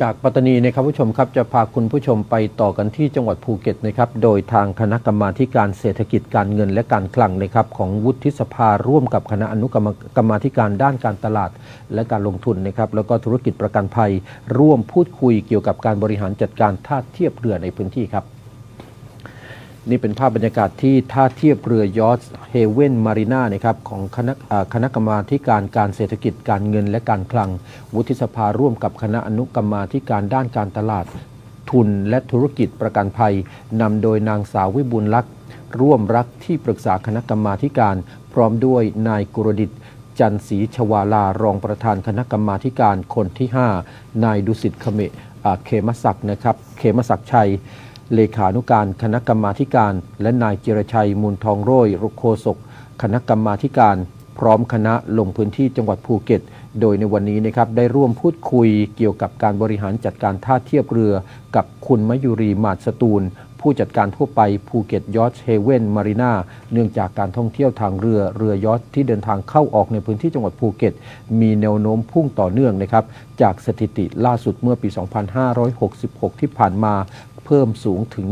จากปัตตานีนะครับผู้ชมครับจะพาคุณผู้ชมไปต่อกันที่จังหวัดภูเก็ตนะครับโดยทางคณะกรรมาการเศรษฐกิจการเงินและการคลังนะครับของวุฒิสภาร่วมกับคณะอนุกรรมกรรมาการด้านการตลาด และการลงทุนนะครับแล้วก็ธุรกิจประกันภัย ร่วมพูดคุยเกี่ยวกับการบริหารจัดการท่าเทียบเรือในพื้นที่ครับ นี่เป็นภาพบรรยากาศที่ท่าเทียบเรือยอชเฮเว่นมารีนานะครับของคณะคณะกรรมาธิการการเศรษฐกิจการเงินและการคลัง วุฒิสภาร่วมกับคณะอนุกรรมาธิการด้านการตลาด ทุนและธุรกิจประกันภัยนำโดยนางสาววิบุญลักษ์ร่วมรักที่ปรึกษาคณะกรรมาธิการ พร้อมด้วยนายกุรดิตจันศรีชวาลารองประธานคณะกรรมาธิการคนที่ 5 นายดุสิตเขมเขมศักดิ์นะครับ เขมศักดิ์ชัย เลขานุการคณะกรรมาการ และนายจิรชัยมูลทองโรยรุโคศก คณะกรรมาการ พร้อมคณะลงพื้นที่จังหวัดภูเก็ต โดยในวันนี้นะครับได้ร่วมพูดคุยเกี่ยวกับการบริหารจัดการท่าเทียบเรือ กับคุณมยุรีมาศสตูล ผู้จัดการทั่วไปภูเก็ตยอชเฮเว่นมารีนาเนื่องจากการท่องเที่ยวทางเรือเรือยอชที่เดินทางเข้าออกในพื้นที่จังหวัดภูเก็ต มีแนวโน้มพุ่งต่อเนื่องนะครับจากสถิติล่าสุดเมื่อปี 2566 ที่ผ่านมา เพิ่มสูงถึง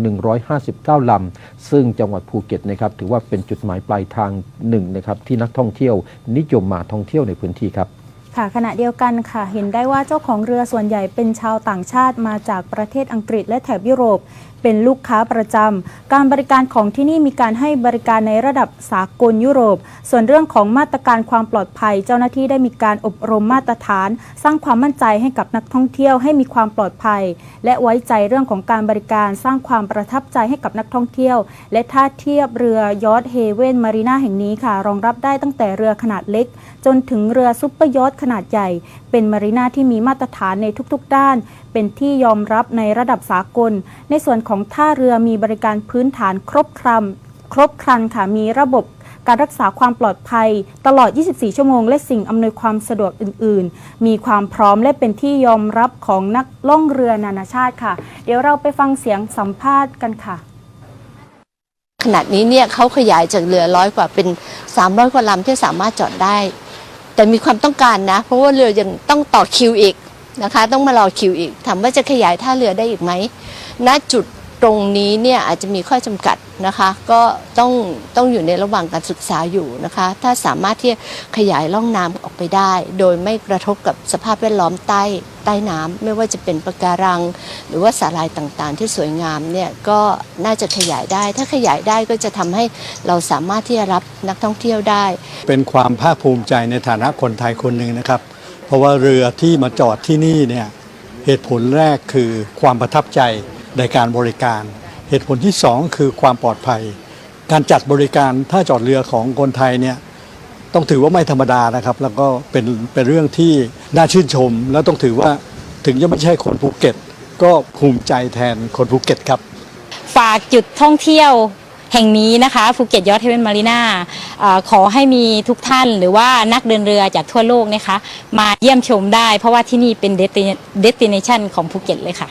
159 ลำ ซึ่งจังหวัดภูเก็ตนะครับถือว่าเป็นจุดหมายปลายทางหนึ่งนะครับที่นักท่องเที่ยวนิยมมาท่องเที่ยวในพื้นที่ครับ ค่ะขณะเดียวกันค่ะ เห็นได้ว่าเจ้าของเรือส่วนใหญ่เป็นชาวต่างชาติมาจากประเทศอังกฤษและแถบยุโรป เป็นลูกค้าประจำการบริการของที่นี่มีการให้บริการในระดับสากลยุโรป ส่วนเรื่องของมาตรการความปลอดภัย เจ้าหน้าที่ได้มีการอบรมมาตรฐาน สร้างความมั่นใจให้กับนักท่องเที่ยวให้มีความปลอดภัย และไว้ใจเรื่องของการบริการสร้างความประทับใจให้กับนักท่องเที่ยว และท่าเทียบเรือยอทเฮเว่นมารีนาแห่งนี้ค่ะ รองรับได้ตั้งแต่เรือขนาดเล็ก จนถึงเรือซุปเปอร์ยอทขนาดใหญ่ เป็นมารีนาที่มีมาตรฐานในทุกๆด้าน เป็นที่ยอมรับในระดับสากล ในส่วนของท่าเรือมีบริการพื้นฐานครบครันครบครันค่ะมีระบบการรักษาความปลอดภัย ตลอด 24 ชั่วโมง และสิ่งอำนวยความสะดวกอื่น ๆ มีความพร้อมและเป็นที่ยอมรับของนักล่องเรือนานาชาติค่ะ เดี๋ยวเราไปฟังเสียงสัมภาษณ์กันค่ะขนาดนี้เนี่ยเขาขยายจากเรือร้อยกว่าเป็น 300 กว่าลำที่สามารถจอดได้ แต่มีความต้องการนะ เพราะว่าเรือยังต้องต่อคิวอีกนะคะ ต้องมารอคิวอีกถามว่าจะขยายท่าเรือได้อีกไหมณจุดตรงนี้เนี่ยอาจจะมีข้อจำกัด นะคะ ก็ต้องต้องอยู่ในระหว่างการศึกษาอยู่นะคะ ถ้าสามารถที่จะขยายร่องน้ำออกไปได้ โดยไม่กระทบกับสภาพแวดล้อมใต้ใต้น้ำไม่ว่าจะเป็นปะการัง หรือว่าสาลายต่างๆ ที่สวยงามเนี่ยก็น่าจะขยายได้ ถ้าขยายได้ก็จะทำให้เราสามารถที่จะรับนักท่องเที่ยวได้ เป็นความภาคภูมิใจในฐานะคนไทยคนหนึ่งนะครับ เพราะว่าเรือที่มาจอดที่นี่เนี่ยเหตุผลแรกคือความประทับใจในการบริการ เหตุผลที่สองคือความปลอดภัย การจัดบริการถ้าจอดเรือของคนไทยเนี่ยต้องถือว่าไม่ธรรมดานะครับ แล้วก็เป็นเป็นเรื่องที่น่าชื่นชม แล้วต้องถือว่าถึงจะไม่ใช่คนภูเก็ต ก็ภูมิใจแทนคนภูเก็ตครับ ฝากจุดท่องเที่ยวแห่งนี้นะคะภูเก็ตยอทเทเวนมารีนาขอให้มีทุกท่านหรือว่านักเดินเรือจากทั่วโลกนะคะ มาเยี่ยมชมได้ เพราะว่าที่นี่เป็นเดสติเนชันของภูเก็ตเลยค่ะ